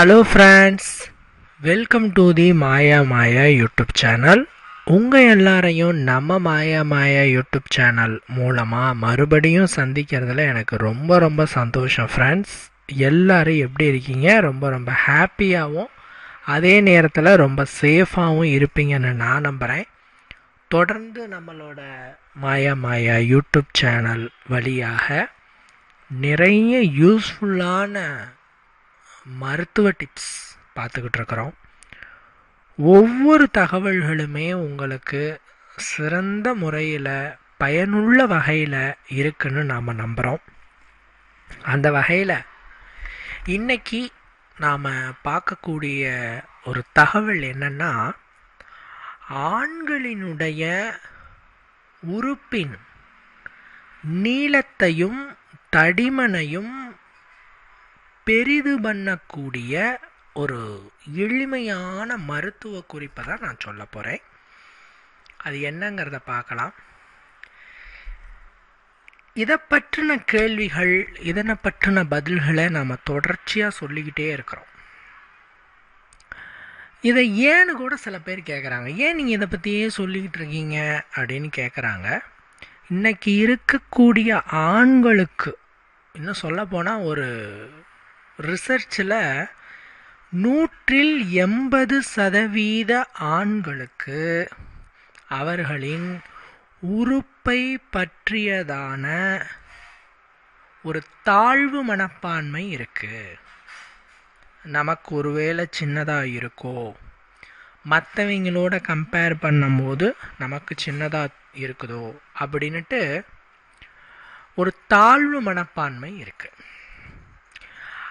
Hello friends welcome to the Maya Maya YouTube channel உங்கள் எல்லாரையும் நம்ம மாயா மாயா யூடியூப் சேனல் மூலமாக மறுபடியும் சந்திக்கிறதுல எனக்கு ரொம்ப ரொம்ப சந்தோஷம் ஃப்ரெண்ட்ஸ் எல்லாரும் எப்படி இருக்கீங்க? ரொம்ப ரொம்ப ஹாப்பியாகவும் அதே நேரத்தில் ரொம்ப சேஃபாகவும் இருப்பீங்கன்னு நான் நம்புகிறேன் தொடர்ந்து நம்மளோட மாயா மாயா யூடியூப் சேனல் வழியாக நிறைய யூஸ்ஃபுல்லான மருத்துவ டிப்ஸ் பார்த்துக்கிட்டு இருக்கிறோம். ஒவ்வொரு தகவல்களுமே உங்களுக்கு சிறந்த முறையில் பயனுள்ள வகையில் இருக்குன்னு நாம் நம்புகிறோம் அந்த வகையில் இன்னைக்கு நாம் பார்க்கக்கூடிய ஒரு தகவல் என்னென்னா ஆண்களினுடைய உறுப்பின் நீளத்தையும் தடிமனையும் பெரிது பண்ணக்கூடிய ஒரு எளிமையான மருத்துவ குறிப்பை தான் நான் சொல்ல போகிறேன் அது என்னங்கிறத பார்க்கலாம். இதை பற்றின கேள்விகள் இதனை பற்றின பதில்களை நாம் தொடர்ச்சியாக சொல்லிக்கிட்டே இருக்கிறோம். இதை ஏன்னு கூட சில பேர் கேட்குறாங்க ஏன் நீங்கள் இதை பற்றியே சொல்லிக்கிட்டு இருக்கீங்க அப்படின்னு கேட்குறாங்க இன்றைக்கி இருக்கக்கூடிய ஆண்களுக்கு இன்னும் சொல்லப்போனால் ஒரு ரிசர்ச்சில் நூற்றில் எண்பது சதவீத ஆண்களுக்கு அவர்களின் உறுப்பை பற்றியதான ஒரு தாழ்வு மனப்பான்மை இருக்குது நமக்கு ஒருவேளை சின்னதாக இருக்கோ? மற்றவங்களோட கம்பேர் பண்ணும்போது நமக்கு சின்னதாக இருக்குதோ? அப்படின்ட்டு ஒரு தாழ்வு மனப்பான்மை இருக்குது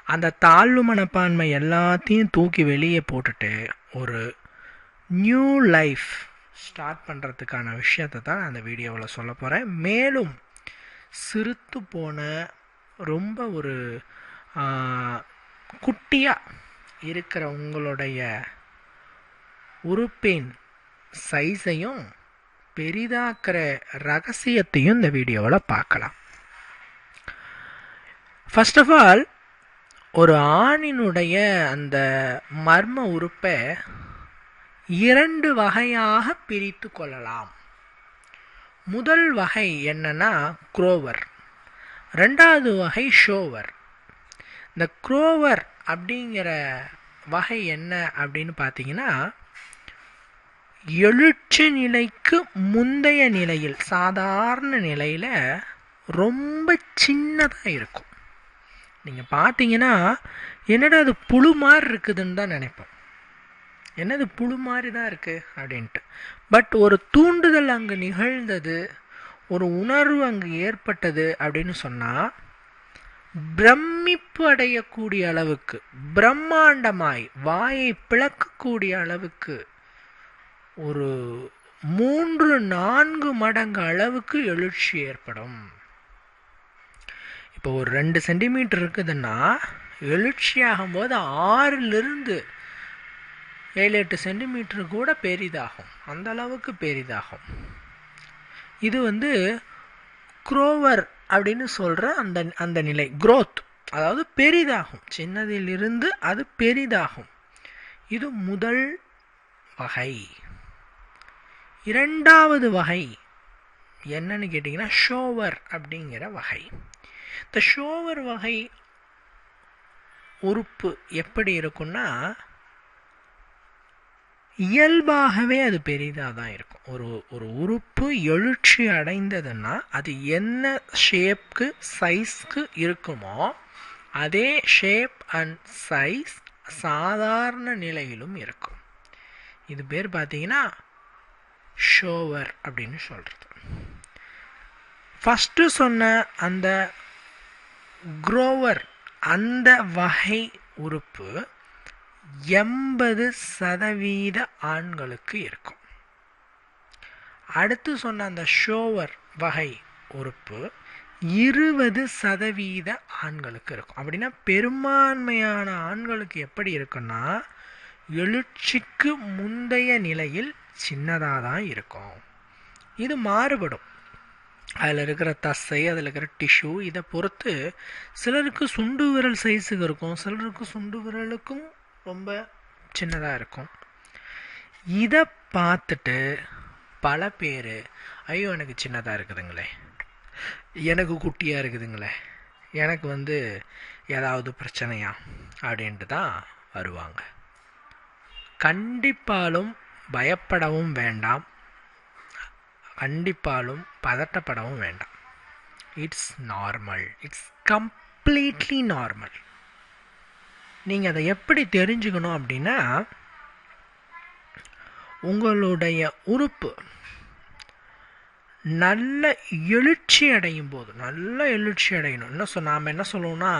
அந்த தாழ்வு மனப்பான்மை எல்லாத்தையும் தூக்கி வெளியே போட்டுட்டு ஒரு நியூ லைஃப் ஸ்டார்ட் பண்ணுறதுக்கான விஷயத்தை தான் அந்த வீடியோவில் சொல்ல போகிறேன் மேலும் சிரித்து போன ரொம்ப ஒரு குட்டியாக இருக்கிற உங்களுடைய உறுப்பின் சைஸையும் பெரிதாக்கிற ரகசியத்தையும் இந்த வீடியோவில் பார்க்கலாம். ஃபஸ்ட் ஆஃப் ஆல் ஒரு ஆணினுடைய அந்த மர்ம உறுப்பை இரண்டு வகையாக பிரித்து கொள்ளலாம். முதல் வகை என்னன்னா குரோவர். ரெண்டாவது வகை ஷோவர். இந்த குரோவர் அப்படிங்கிற வகை என்ன அப்படின்னு பார்த்தீங்கன்னா எழுச்சி நிலைக்கு முந்தைய நிலையில் சாதாரண நிலையில் ரொம்ப சின்னதாக இருக்கும். நீங்கள் பார்த்தீங்கன்னா என்னடா அது புழு மாதிரி இருக்குதுன்னு தான் நினைப்போம். என்னது புழு மாதிரி தான் இருக்குது அப்படின்ட்டு. பட் ஒரு தூண்டுதல் அங்கு நிகழ்ந்தது ஒரு உணர்வு அங்கு ஏற்பட்டது அப்படின்னு சொன்னால் பிரமிப்பு அடையக்கூடிய அளவுக்கு பிரம்மாண்டமாய் வாயை பிளக்கக்கூடிய அளவுக்கு ஒரு மூன்று நான்கு மடங்கு அளவுக்கு எழுச்சி ஏற்படும். இப்போ ஒரு ரெண்டு சென்டிமீட்டர் இருக்குதுன்னா எழுச்சியாகும் போது ஆறிலிருந்து ஏழு எட்டு சென்டிமீட்டர் கூட பெரிதாகும். அந்த அளவுக்கு பெரிதாகும். இது வந்து குரோவர் அப்படின்னு சொல்கிற அந்த அந்த நிலை குரோத் அதாவது பெரிதாகும். சின்னதிலிருந்து அது பெரிதாகும். இது முதல் வகை. இரண்டாவது வகை என்னன்னு கேட்டிங்கன்னா ஷோவர் அப்படிங்கிற வகை. இந்த ஷோவர் வகை உறுப்பு எப்படி இருக்குன்னா இயல்பாகவே அது பெரிதாக தான் இருக்கும். ஒரு ஒரு உறுப்பு எழுச்சி அடைந்ததுன்னா அது என்ன ஷேப்க்கு சைஸ்க்கு இருக்குமோ அதே ஷேப் அண்ட் சைஸ் சாதாரண நிலையிலும் இருக்கும். இது பேர் பார்த்தீங்கன்னா ஷோவர் அப்படின்னு சொல்கிறது ஃபஸ்ட்டு சொன்ன அந்த குரோவர் அந்த வகை உறுப்பு எண்பது சதவீத ஆண்களுக்கு இருக்கும். அடுத்து சொன்ன அந்த ஷோவர் வகை உறுப்பு இருபது சதவீத ஆண்களுக்கு இருக்கும். அப்படின்னா பெரும்பான்மையான ஆண்களுக்கு எப்படி இருக்குன்னா எழுச்சிக்கு முந்தைய நிலையில் சின்னதாக தான் இருக்கும். இது மாறுபடும். அதில் இருக்கிற தசை அதில் இருக்கிற டிஷ்யூ இதை பொறுத்து சிலருக்கு சுண்டு விரல் சைஸுக்கு இருக்கும். சிலருக்கு சுண்டு விரலுக்கும் ரொம்ப சின்னதாக இருக்கும். இதை பார்த்துட்டு பல பேர் ஐயோ எனக்கு சின்னதாக இருக்குதுங்களே. எனக்கு குட்டியாக இருக்குதுங்களே. எனக்கு வந்து ஏதாவது பிரச்சனையா? அப்படின்ட்டு தான் வருவாங்க. கண்டிப்பாலும் பயப்படவும் வேண்டாம். கண்டிப்பாலும் பதட்டப்படவும் வேண்டாம். It's normal it's completely normal நீங்கள் அதை எப்படி தெரிஞ்சுக்கணும் அப்படின்னா உங்களுடைய உறுப்பு நல்ல எழுச்சி அடையும் போது நல்ல எழுச்சி அடையணும். என்ன சொல் நாம் என்ன சொல்லுவோம்னா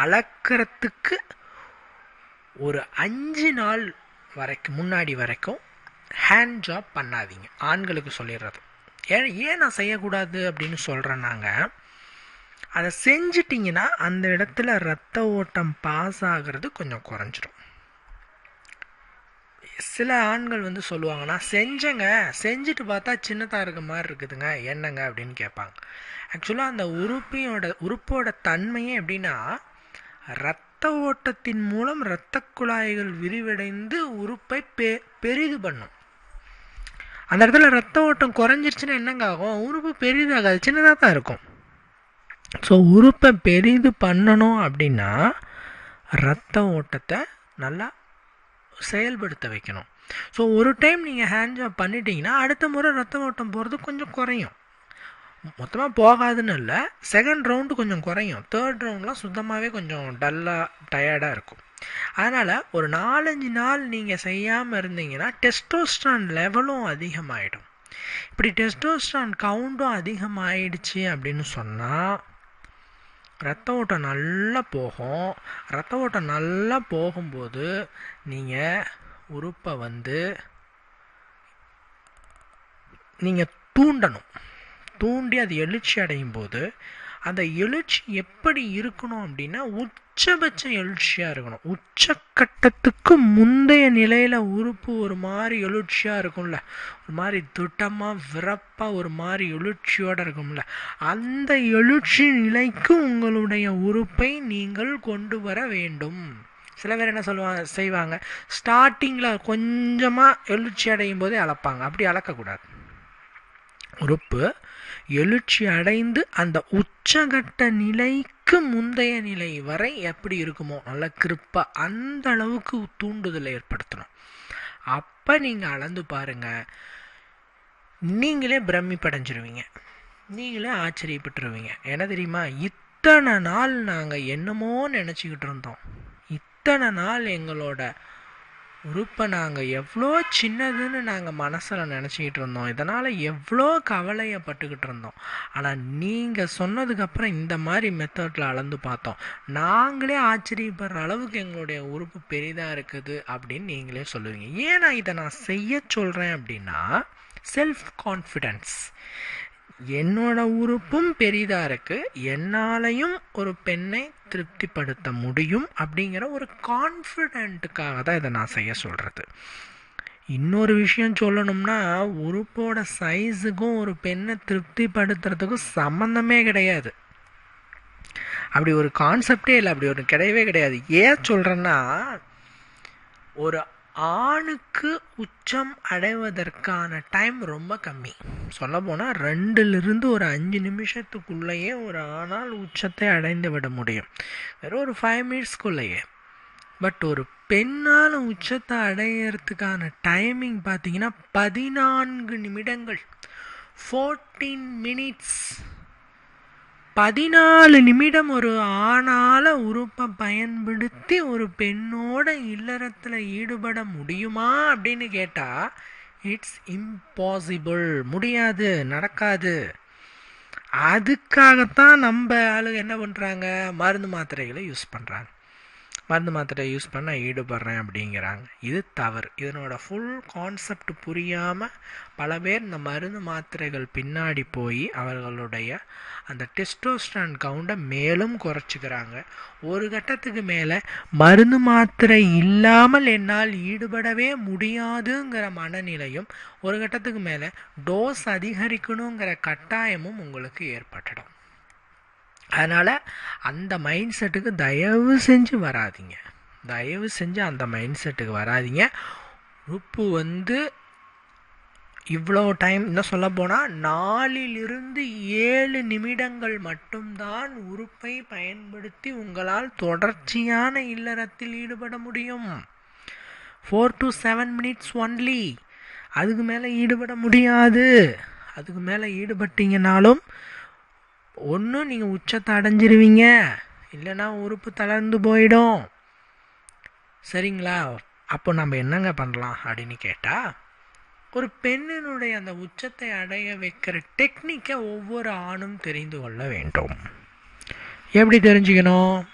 அளக்கிறதுக்கு ஒரு அஞ்சு நாள் வரைக்கும் முன்னாடி வரைக்கும் ஹேண்ட் ஜாப் பண்ணாதீங்க. ஆண்களுக்கு சொல்லிடுறது. ஏன் ஏன் நான் செய்யக்கூடாது அப்படின்னு சொல்கிறேன்னாங்க அதை செஞ்சிட்டிங்கன்னா அந்த இடத்துல ரத்த ஓட்டம் பாஸ் ஆகிறது கொஞ்சம் குறைஞ்சிரும். சில ஆண்கள் வந்து சொல்லுவாங்கன்னா செஞ்சங்க செஞ்சேங்க செஞ்சுட்டு பார்த்தா சின்னதாக இருக்க மாதிரி இருக்குதுங்க என்னங்க? அப்படின்னு கேட்பாங்க. ஆக்சுவலாக அந்த உறுப்பியோட உறுப்போட தன்மையே எப்படின்னா ரத்த ஓட்டத்தின் மூலம் இரத்த குழாய்கள் விரிவடைந்து உறுப்பை பெ பெரிது பண்ணும். அந்த இடத்துல ரத்த ஓட்டம் குறைஞ்சிருச்சுன்னா என்னங்க ஆகும்? உறுப்பு பெரிதாகாது சின்னதாக தான் இருக்கும். ஸோ உறுப்பை பெரிது பண்ணணும் அப்படின்னா ரத்த ஓட்டத்தை நல்லா செயல்படுத்த வைக்கணும். ஸோ ஒரு டைம் நீங்கள் ஹேண்ட் ஜாப் பண்ணிட்டீங்கன்னா அடுத்த முறை ரத்த ஓட்டம் போகிறது கொஞ்சம் குறையும். மொத்தமாக போகாதுன்னு இல்லை செகண்ட் ரவுண்டு கொஞ்சம் குறையும். தேர்ட் ரவுண்ட்லாம் சுத்தமாகவே கொஞ்சம் டல்லாக டயர்டாக இருக்கும். அதனால் ஒரு நாலஞ்சு நாள் நீங்கள் செய்யாமல் இருந்தீங்கன்னா டெஸ்டோஸ்டான் லெவலும் அதிகமாகிடும் இப்படி டெஸ்டோஸ்டான் கவுண்டும் அதிகமாகிடுச்சு அப்படின்னு சொன்னால் ரத்த ஓட்டம் நல்லா போகும். ரத்த ஓட்டம் நல்லா போகும்போது நீங்கள் உறுப்பை வந்து நீங்கள் தூண்டணும். தூண்டி அது எழுச்சி அடையும் போது அந்த எழுச்சி எப்படி இருக்கணும் அப்படின்னா உச்சபட்ச எழுச்சியாக இருக்கணும். உச்சக்கட்டத்துக்கு முந்தைய நிலையில் உறுப்பு ஒரு மாதிரி எழுச்சியாக இருக்கும்ல. ஒரு மாதிரி திட்டமாக விறப்பாக ஒரு மாதிரி எழுச்சியோடு இருக்கும்ல. அந்த எழுச்சி நிலைக்கு உங்களுடைய உறுப்பை நீங்கள் கொண்டு வர வேண்டும். சில பேர் என்ன சொல்லுவாங்க செய்வாங்க. ஸ்டார்டிங்கில் கொஞ்சமாக எழுச்சி அடையும் போதே அளப்பாங்க. அப்படி அளக்கக்கூடாது. உறுப்பு எழுச்சி அடைந்து அந்த உச்சகட்ட நிலைக்கு முந்தைய நிலை வரை எப்படி இருக்குமோ நல்ல கிருப்பா அந்த அளவுக்கு தூண்டுதலை ஏற்படுத்தணும். அப்போ நீங்கள் அளந்து பாருங்க. நீங்களே பிரமிப்படைஞ்சிருவீங்க. நீங்களே ஆச்சரியப்பட்டுருவீங்க. என்ன தெரியுமா? இத்தனை நாள் நாங்கள் என்னமோ நினச்சிக்கிட்டு இருந்தோம். இத்தனை நாள் எங்களோட உறுப்பை நாங்கள் எவ்வளோ சின்னதுன்னு நாங்கள் மனசில் நினச்சிக்கிட்டு இருந்தோம். இதனால் எவ்வளோ கவலையப்பட்டுக்கிட்டு இருந்தோம். ஆனால் நீங்கள் சொன்னதுக்கப்புறம் இந்த மாதிரி மெத்தடில் அளந்து பார்த்தோம். நாங்களே ஆச்சரியப்படுற அளவுக்கு எங்களுடைய உறுப்பு பெரிதாக இருக்குது அப்படின்னு நீங்களே சொல்லுவீங்க. ஏன் நான் இதை நான் செய்ய சொல்கிறேன் அப்படின்னா செல்ஃப் கான்ஃபிடென்ஸ் என்னோட உறுப்பும் பெரிதாக இருக்குது என்னாலையும் ஒரு பெண்ணை திருப்திப்படுத்த முடியும் அப்படிங்கிற ஒரு கான்ஃபிடென்ட்டுக்காக தான் இதை நான் செய்ய சொல்கிறது இன்னொரு விஷயம் சொல்லணும்னா உறுப்போட சைஸுக்கும் ஒரு பெண்ணை திருப்திப்படுத்துறதுக்கும் சம்மந்தமே கிடையாது. அப்படி ஒரு கான்செப்டே இல்லை அப்படி ஒரு கிடையவே கிடையாது. ஏன் சொல்கிறேன்னா ஒரு ஆணுக்கு உச்சம் அடைவதற்கான டைம் ரொம்ப கம்மி. சொல்லப்போனால் ரெண்டுலேருந்து ஒரு அஞ்சு நிமிஷத்துக்குள்ளேயே ஒரு ஆணால் உச்சத்தை அடைந்து விட முடியும். வெறும் ஒரு ஃபைவ் மினிட்ஸ்க்குள்ளேயே பட் ஒரு பெண்ணால் உச்சத்தை அடையிறதுக்கான டைமிங் பார்த்தீங்கன்னா பதினான்கு நிமிடங்கள். ஃபோர்டீன் மினிட்ஸ் பதினாலு நிமிடம் ஒரு ஆணால உறுப்பை பயன்படுத்தி ஒரு பெண்ணோட இல்லறத்தில் ஈடுபட முடியுமா அப்படின்னு கேட்டால் இட்ஸ் இம்பாசிபிள் முடியாது நடக்காது. அதுக்காகத்தான் நம்ம ஆளுங்க என்ன பண்ணுறாங்க மருந்து மாத்திரைகளை யூஸ் பண்ணுறாங்க மருந்து மாத்திரை யூஸ் பண்ண ஈடுபடுறேன் அப்படிங்கிறாங்க. இது தவறு. இதனோட ஃபுல் கான்செப்ட் புரியாமல் பல பேர் இந்த மருந்து மாத்திரைகள் பின்னாடி போய் அவர்களுடைய அந்த டெஸ்டோஸ்டான் கவுண்டை மேலும் குறைச்சிக்கிறாங்க. ஒரு கட்டத்துக்கு மேலே மருந்து மாத்திரை இல்லாமல் என்னால் ஈடுபடவே முடியாதுங்கிற மனநிலையும் ஒரு கட்டத்துக்கு மேலே டோஸ் அதிகரிக்கணுங்கிற கட்டாயமும் உங்களுக்கு ஏற்பட்டுடும். அதனால் அந்த மைண்ட் செட்டுக்கு தயவு செஞ்சு வராதிங்க. தயவு செஞ்சு அந்த மைண்ட் செட்டுக்கு வராதீங்க. உறுப்பு வந்து இவ்வளோ டைம் இன்னும் சொல்ல போனால் நாலிலிருந்து ஏழு நிமிடங்கள் மட்டும்தான் உறுப்பை பயன்படுத்தி உங்களால் தொடர்ச்சியான இல்லறத்தில் ஈடுபட முடியும். Four to seven minutes only அதுக்கு மேலே ஈடுபட முடியாது. அதுக்கு மேலே ஈடுபட்டீங்கன்னாலும் ஒன்று நீங்கள் உச்சத்தை அடைஞ்சிருவீங்க. இல்லைன்னா உறுப்பு தளர்ந்து போயிடும். சரிங்களா? அப்போ நம்ம என்னங்க பண்ணலாம் அப்படின்னு கேட்டால் ஒரு பெண்ணினுடைய அந்த உச்சத்தை அடைய வைக்கிற டெக்னிக்கை ஒவ்வொரு ஆணும் தெரிந்து கொள்ள வேண்டும். எப்படி தெரிஞ்சுக்கணும்?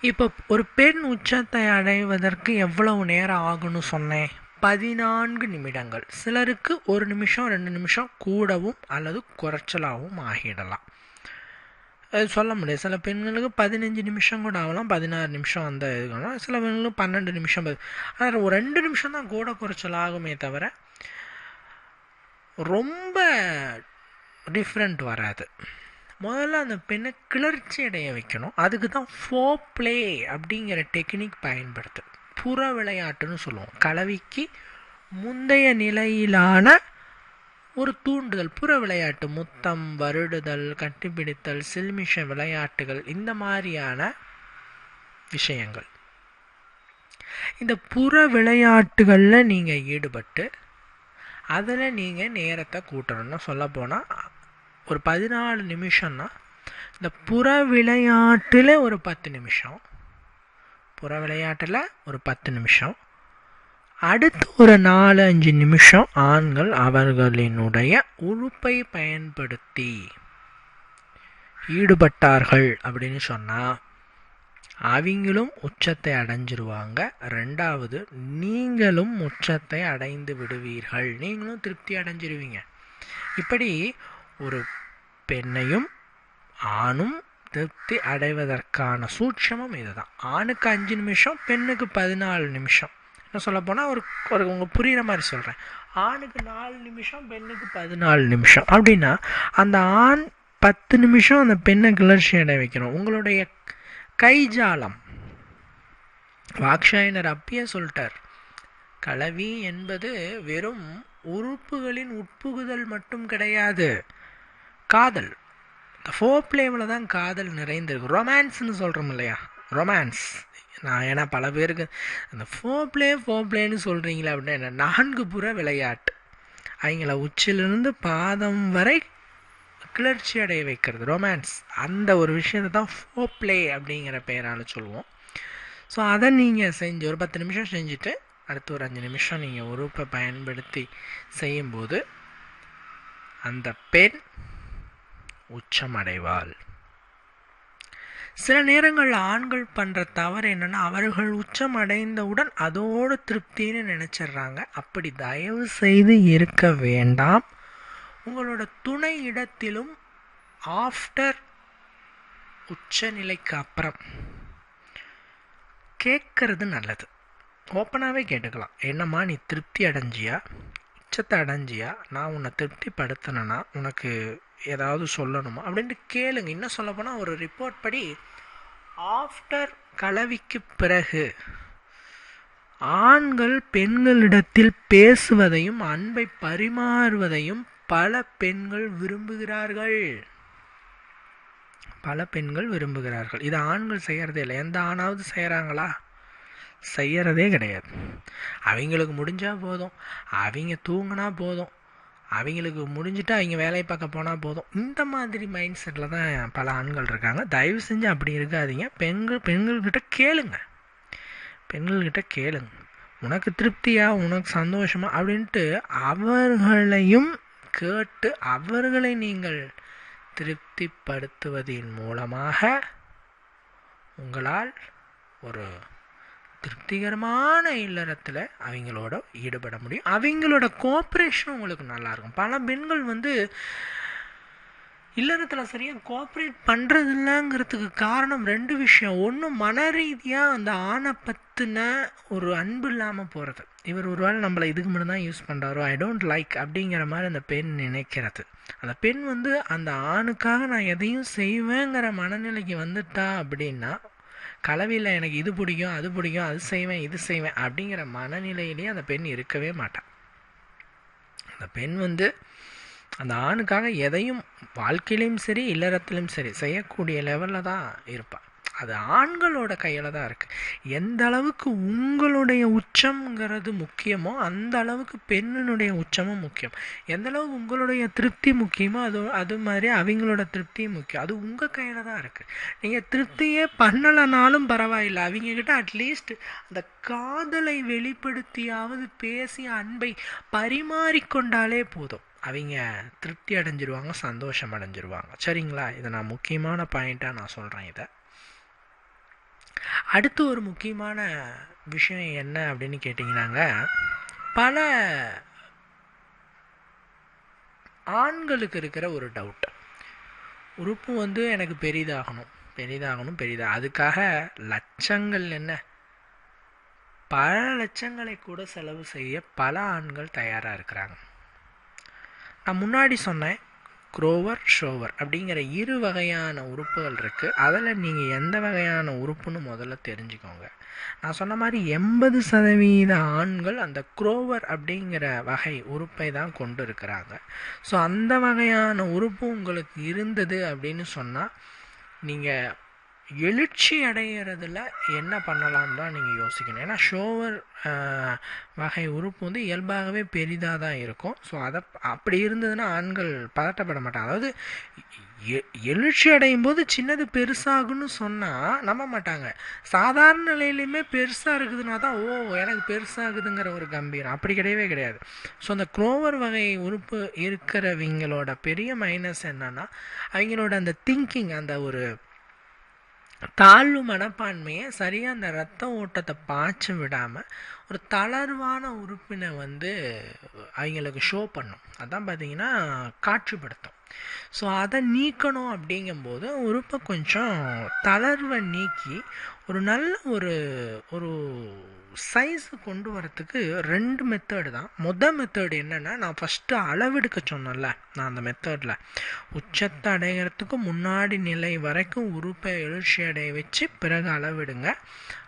இப்போ ஒரு பெண் உச்சத்தை அடைவதற்கு எவ்வளவு நேரம் ஆகும்னு சொன்னேன். பதினான்கு நிமிடங்கள். சிலருக்கு ஒரு நிமிஷம் ரெண்டு நிமிஷம் கூடவும் அல்லது குறைச்சலாகவும் ஆகிடலாம். அது சொல்ல முடியாது. சில பெண்களுக்கு பதினஞ்சு நிமிஷம் கூட ஆகலாம் பதினாறு நிமிஷம் அந்த இதுக்கலாம் சில பெண்களுக்கு பன்னெண்டு நிமிஷம் ஆனால் ஒரு ரெண்டு நிமிஷம் தான் கூட குறைச்சல் ஆகுமே தவிர ரொம்ப டிஃப்ரெண்ட் வராது. முதல்ல அந்த பெண்ணை கிளர்ச்சி அடைய வைக்கணும். அதுக்கு தான் ஃபோ பிளே அப்படிங்கிற டெக்னிக் பயன்படுத்து புற விளையாட்டுன்னு சொல்லுவோம். கலவிக்கு முந்தைய நிலையிலான ஒரு தூண்டுதல் புற விளையாட்டு முத்தம் வருடுதல் கட்டிப்பிடித்தல் சில்மிஷ விளையாட்டுகள் இந்த மாதிரியான விஷயங்கள். இந்த புற விளையாட்டுகளில் நீங்கள் ஈடுபட்டு அதில் நீங்கள் நேரத்தை கூட்டணும்னு சொல்ல போனால் ஒரு பதினாலு நிமிஷம்னா இந்த புற விளையாட்டில் ஒரு பத்து நிமிஷம். புற விளையாட்டில் ஒரு பத்து நிமிஷம். அடுத்து ஒரு நாலு அஞ்சு நிமிஷம் ஆண்கள் அவர்களினுடைய உறுப்பை பயன்படுத்தி ஈடுபட்டார்கள் அப்படின்னு சொன்னால் அவங்களும் உச்சத்தை அடைஞ்சிருவாங்க. ரெண்டாவது நீங்களும் உச்சத்தை அடைந்து விடுவீர்கள். நீங்களும் திருப்தி அடைஞ்சிருவீங்க. இப்படி ஒரு பெண்ணையும் ஆணும் திருப்தி அடைவதற்கான சூட்சமும் இதுதான். ஆணுக்கு அஞ்சு நிமிஷம் பெண்ணுக்கு பதினாலு நிமிஷம். என்ன சொல்ல போனால் ஒரு ஒரு உங்களுக்கு புரிகிற மாதிரி சொல்கிறேன் ஆணுக்கு நாலு நிமிஷம் பெண்ணுக்கு பதினாலு நிமிஷம். அப்படின்னா அந்த ஆண் பத்து நிமிஷம் அந்த பெண்ணை கிளர்ச்சி அடைய வைக்கணும். உங்களுடைய கைஜாலம். வாக்ஷாயினர் அப்பயே சொல்லிட்டார். கலவி என்பது வெறும் உறுப்புகளின் உட்புகுதல் மட்டும் கிடையாது. காதல். இந்த ஃபோப்ளேவில் தான் காதல் நிறைந்திருக்கு. ரொமான்ஸ்னு சொல்கிறோம் இல்லையா? ரொமான்ஸ் நான் ஏன்னா பல பேருக்கு அந்த ஃபோப்ளே பிளே பிளேன்னு சொல்கிறீங்களே அப்படின்னா என்ன? நான்கு புற விளையாட்டு. அவங்கள உச்சிலிருந்து பாதம் வரை கிளர்ச்சி அடைய வைக்கிறது. ரொமான்ஸ் அந்த ஒரு விஷயத்தை தான் ஃபோ பிளே அப்படிங்கிற பெயரால் சொல்லுவோம். ஸோ அதை நீங்கள் செஞ்சு ஒரு பத்து நிமிஷம் செஞ்சுட்டு அடுத்து ஒரு அஞ்சு நிமிஷம் நீங்கள் உறுப்பை பயன்படுத்தி செய்யும்போது அந்த பெண் உச்சமடைவாள். சில நேரங்களில் ஆண்கள் பண்ணுற தவறு என்னென்னா அவர்கள் உச்சம் அடைந்தவுடன் அதோடு திருப்தின்னு நினச்சிட்றாங்க. அப்படி தயவு செய்து இருக்க வேண்டாம். உங்களோட துணை இடத்திலும் ஆஃப்டர் உச்சநிலைக்கு அப்புறம் கேட்கறது நல்லது. ஓப்பனாகவே கேட்டுக்கலாம். என்னம்மா நீ திருப்தி அடைஞ்சியா? உச்சத்தை அடைஞ்சியா? நான் உன்னை திருப்திப்படுத்தினேன்னா உனக்கு ஏதாவது சொல்லணுமா? அப்படின்ட்டு கேளுங்க. இன்னும் சொல்ல போனால் ஒரு ரிப்போர்ட் படி ஆஃப்டர் கலவிக்கு பிறகு ஆண்கள் பெண்களிடத்தில் பேசுவதையும் அன்பை பரிமாறுவதையும் பல பெண்கள் விரும்புகிறார்கள். பல பெண்கள் விரும்புகிறார்கள். இது ஆண்கள் செய்கிறதே இல்லை. எந்த ஆணாவது செய்கிறாங்களா செய்கிறதே கிடையாது. அவங்களுக்கு முடிஞ்சால் போதும். அவங்க தூங்கினா போதும். அவங்களுக்கு முடிஞ்சுட்டு அவங்க வேலையை பார்க்க போனால் போதும். இந்த மாதிரி மைண்ட் செட்டில் தான் பல ஆண்கள் இருக்காங்க. தயவு செஞ்சு அப்படி இருக்காதீங்க. பெண்கள் பெண்கள்கிட்ட கேளுங்க. பெண்கள்கிட்ட கேளுங்க. உனக்கு திருப்தியா? உனக்கு சந்தோஷமா? அப்படின்ட்டு அவர்களையும் கேட்டு அவர்களை நீங்கள் திருப்திப்படுத்துவதன் மூலமாக உங்களால் ஒரு திருப்திகரமான இல்லறத்தில் அவங்களோட ஈடுபட முடியும். அவங்களோட கோஆப்ரேஷன் உங்களுக்கு நல்லாயிருக்கும். பல பெண்கள் வந்து இல்லறத்தில் சரியாக கோஆப்ரேட் பண்ணுறதில்லங்கிறதுக்கு காரணம் ரெண்டு விஷயம். ஒன்று மன ரீதியாக அந்த ஆணை பற்றின ஒரு அன்பு இல்லாமல் போகிறது இவர் ஒரு வேளை நம்மளை இதுக்கு மட்டும் தான் யூஸ் பண்ணுறாரோ ஐ டோன்ட் லைக் அப்படிங்கிற மாதிரி அந்த பெண் நினைக்கிறது. அந்த பெண் வந்து அந்த ஆணுக்காக நான் எதையும் செய்வேங்கிற மனநிலைக்கு வந்துட்டா அப்படின்னா கலவையில் எனக்கு இது பிடிக்கும் அது பிடிக்கும் அது செய்வேன் இது செய்வேன் அப்படிங்கிற மனநிலையிலேயே அந்த பெண் இருக்கவே மாட்டான் அந்த பெண் வந்து அந்த ஆணுக்காக எதையும் வாழ்க்கையிலையும் சரி இல்லறத்திலும் சரி செய்யக்கூடிய லெவலில் தான் இருப்பாள் அது ஆண்களோட கையில் தான் இருக்குது எந்த அளவுக்கு உங்களுடைய உச்சம்ங்கிறது முக்கியமோ அந்த அளவுக்கு பெண்ணினுடைய உச்சமும் முக்கியம். எந்த அளவுக்கு உங்களுடைய திருப்தி முக்கியமோ அது அது மாதிரி அவங்களோட திருப்தியும் முக்கியம். அது உங்கள் கையில் தான் இருக்குது நீங்கள் திருப்தியே பண்ணலைனாலும் பரவாயில்லை. அவங்கக்கிட்ட அட்லீஸ்ட் அந்த காதலை வெளிப்படுத்தியாவது பேசிய அன்பை பரிமாறிக்கொண்டாலே போதும். அவங்க திருப்தி அடைஞ்சிருவாங்க சந்தோஷம் அடைஞ்சிருவாங்க. சரிங்களா? இதை நான் முக்கியமான பாயிண்ட்டாக நான் சொல்கிறேன் இதை. அடுத்து ஒரு முக்கியமான விஷயம் என்ன அப்படின்னு கேட்டிங்கன்னாங்க பல ஆண்களுக்கு இருக்கிற ஒரு டவுட் உறுப்பு வந்து எனக்கு பெரிதாகணும் பெரிதாகணும் பெரிதாக அதுக்காக லட்சங்கள் என்ன? பல லட்சங்களை கூட செலவு செய்ய பல ஆண்கள் தயாராக இருக்கிறாங்க. நான் முன்னாடி சொன்னேன் குரோவர் ஷோவர் அப்படிங்கிற இரு வகையான உறுப்புகள் இருக்குது அதில் நீங்கள் எந்த வகையான உறுப்புன்னு முதல்ல தெரிஞ்சுக்கோங்க. நான் சொன்ன மாதிரி எண்பது சதவீத ஆண்கள் அந்த குரோவர் அப்படிங்கிற வகை உறுப்பை தான் கொண்டு இருக்கிறாங்க ஸோ அந்த வகையான உறுப்பு உங்களுக்கு இருந்தது அப்படின்னு சொன்னால் நீங்கள் எழுச்சி அடைகிறதுல என்ன பண்ணலாம் தான் நீங்கள் யோசிக்கணும். ஏன்னா ஷோவர் வகை உறுப்பு வந்து இயல்பாகவே பெரிதாக தான் இருக்கும். ஸோ அதை அப்படி இருந்ததுன்னா ஆண்கள் பதட்டப்பட மாட்டாங்க. அதாவது எழுச்சி அடையும் போது சின்னது பெருசாகுன்னு சொன்னால் நம்ப மாட்டாங்க. சாதாரண நிலையிலையுமே பெருசாக இருக்குதுன்னா தான் ஓ எனக்கு பெருசாகுதுங்கிற ஒரு கம்பீரம். அப்படி கிடையவே கிடையாது. ஸோ அந்த குரோவர் வகை உறுப்பு இருக்கிறவங்களோட பெரிய மைனஸ் என்னன்னா அவங்களோட அந்த திங்கிங் அந்த ஒரு தாழ்வு மனப்பான்மையை சரியாக அந்த ரத்த ஓட்டத்தை பாய்ச்சி விடாமல் ஒரு தளர்வான உறுப்பினை வந்து அவங்களுக்கு ஷோ பண்ணும். அதான் பார்த்தீங்கன்னா காட்சிப்படுத்தும். ஸோ அதை நீக்கணும் அப்படிங்கும்போது உறுப்பை கொஞ்சம் தளர்வை நீக்கி ஒரு நல்ல ஒரு ஒரு சைஸு கொண்டு வரத்துக்கு ரெண்டு மெத்தேடு தான். மொதல் மெத்தேடு என்னென்னா நான் ஃபஸ்ட்டு அளவெடுக்க சொன்னேன்ல நான் அந்த மெத்தேடில் உச்சத்தை அடைகிறதுக்கு முன்னாடி நிலை வரைக்கும் உறுப்பை எழுச்சி அடைய வச்சு பிறகு அளவெடுங்க.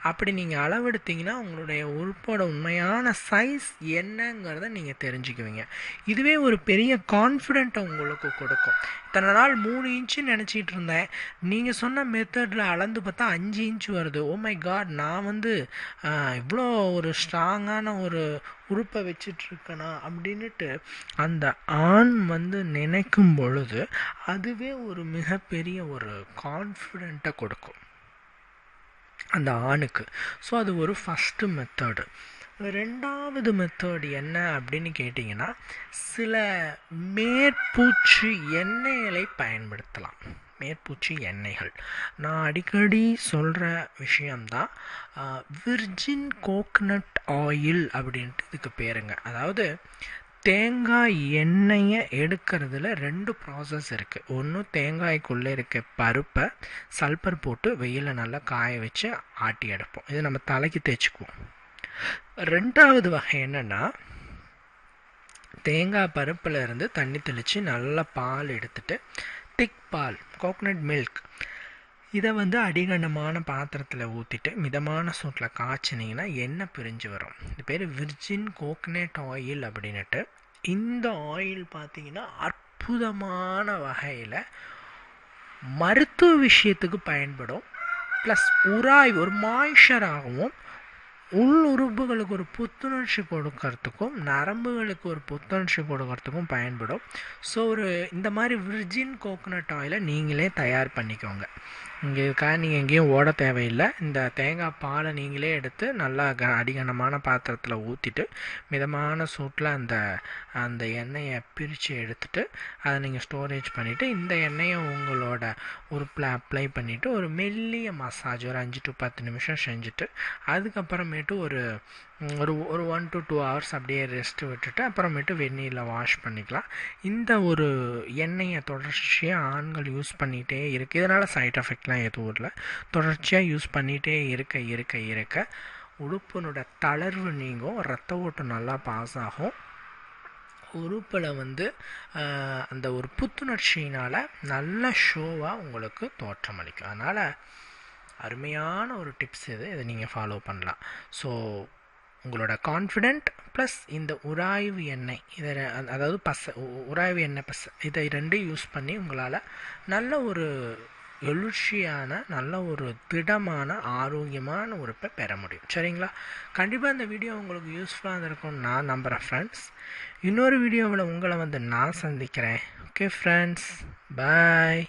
அப்படி நீங்கள் அளவெடுத்தீங்கன்னா உங்களுடைய உறுப்போட உண்மையான சைஸ் என்னங்கிறத நீங்கள் தெரிஞ்சுக்குவீங்க. இதுவே ஒரு பெரிய கான்ஃபிடென்ட்டை உங்களுக்கு கொடுக்கும். இத்தனை நாள் மூணு இன்ச்சு நினச்சிட்டு இருந்தேன். நீங்கள் சொன்ன மெத்தடில் அளந்து பார்த்தா அஞ்சு இன்ச்சு வருது. ஓ மை காட் நான் வந்து இவ்வளோ ஒரு ஸ்ட்ராங்கான ஒரு உறுப்பை வச்சிட்ருக்கனா அப்படின்ட்டு அந்த ஆண் வந்து நினைக்கும் பொழுது அதுவே ஒரு மிகப்பெரிய ஒரு கான்ஃபிடென்ட்டை கொடுக்கும். அந்த ஆணுக்கு. ஸோ அது ஒரு ஃபஸ்ட்டு மெத்தடு ரெண்டாவது மெத்தட் என்ன அப்படின்னு கேட்டிங்கன்னா சில மேற்பூச்சு எண்ணெய்களை பயன்படுத்தலாம். மேற்பூச்சி எண்ணெய்கள். நான் அடிக்கடி சொல்கிற விஷயம்தான் விர்ஜின் கோக்னட் ஆயில் அப்படின்ட்டு இதுக்கு பேருங்க. அதாவது தேங்காய் எண்ணெயை எடுக்கிறதுல ரெண்டு ப்ராசஸ் இருக்குது ஒன்று தேங்காய்க்குள்ளே இருக்க பருப்பை சல்பர் போட்டு வெயிலில் நல்லா காய வச்சு ஆட்டி எடுப்போம். இது நம்ம தலைக்கு தேய்ச்சிக்குவோம். ரெண்டாவது வகை என்னென்னா தேங்காய் பருப்பில் இருந்து தண்ணி தெளித்து நல்லா பால் எடுத்துட்டு திக் பால் கோகனட் மில்க் இதை வந்து அடிகனமான பாத்திரத்தில் ஊற்றிட்டு மிதமான சூட்டில் காய்ச்சினீங்கன்னா எண்ணெய் பிரிஞ்சு வரும். இது பேர் விர்ஜின் கோகனட் ஆயில் அப்படின்னுட்டு. இந்த ஆயில் பார்த்தீங்கன்னா அற்புதமான வகையில் மருத்துவ விஷயத்துக்கு பயன்படும். ப்ளஸ் உராய் ஒரு மாய்ஷராகவும் உள் உறுப்புகளுக்கு ஒரு புத்துணர்ச்சி கொடுக்கறதுக்கும் நரம்புகளுக்கு ஒரு புத்துணர்ச்சி கொடுக்கறதுக்கும் பயன்படும். ஸோ ஒரு இந்த மாதிரி விர்ஜின் கோகோனட் ஆயிலை நீங்களே தயார் பண்ணிக்கோங்க. இங்கே இதுக்காக நீங்கள் எங்கேயும் ஓட தேவையில்லை. இந்த தேங்காய் பாலை நீங்களே எடுத்து நல்லா க அடிகனமான பாத்திரத்தில் ஊற்றிட்டு மிதமான சூட்டில் அந்த அந்த எண்ணெயை பிரித்து எடுத்துட்டு அதை நீங்கள் ஸ்டோரேஜ் பண்ணிவிட்டு இந்த எண்ணெயை உங்களோட உறுப்பில் அப்ளை பண்ணிவிட்டு ஒரு மெல்லிய மசாஜ் ஒரு அஞ்சு டு பத்து நிமிஷம் செஞ்சுட்டு அதுக்கப்புறமேட்டு ஒரு ஒரு ஒரு ஒன் டு டூ ஹவர்ஸ் அப்படியே ரெஸ்ட்டு விட்டுட்டு அப்புறமேட்டு வெந்நீரில் வாஷ் பண்ணிக்கலாம். இந்த ஒரு எண்ணெயை தொடர்ச்சியாக ஆண்கள் யூஸ் பண்ணிகிட்டே இருக்குது இதனால் சைட் எஃபெக்ட்லாம் எதுவும் இல்லை. தொடர்ச்சியாக யூஸ் பண்ணிகிட்டே இருக்க இருக்க இருக்க உறுப்பினோட தளர்வு நீங்கும். ரத்த ஓட்டம் நல்லா பாஸ் ஆகும். உறுப்பில் வந்து அந்த ஒரு புத்துணர்ச்சியினால் நல்ல ஷோவாக உங்களுக்கு தோற்றமளிக்கும் அதனால் அருமையான ஒரு டிப்ஸ் இது. இதை நீங்கள் ஃபாலோ பண்ணலாம். ஸோ உங்களோட கான்ஃபிடென்ட் ப்ளஸ் இந்த உராய்வு எண்ணெய். இதை அதாவது பச உ- உராய்வு எண்ணெய் பச இதை ரெண்டையும் யூஸ் பண்ணி உங்களால் நல்ல ஒரு எழுச்சியான நல்ல ஒரு திடமான ஆரோக்கியமான உறுப்பை பெற முடியும். சரிங்களா? கண்டிப்பாக இந்த வீடியோ உங்களுக்கு யூஸ்ஃபுல்லாக இருக்கும்னு நான் நம்புகிறேன் ஃப்ரெண்ட்ஸ் இன்னொரு வீடியோவில் உங்களை வந்து நான் சந்திக்கிறேன். Okay friends bye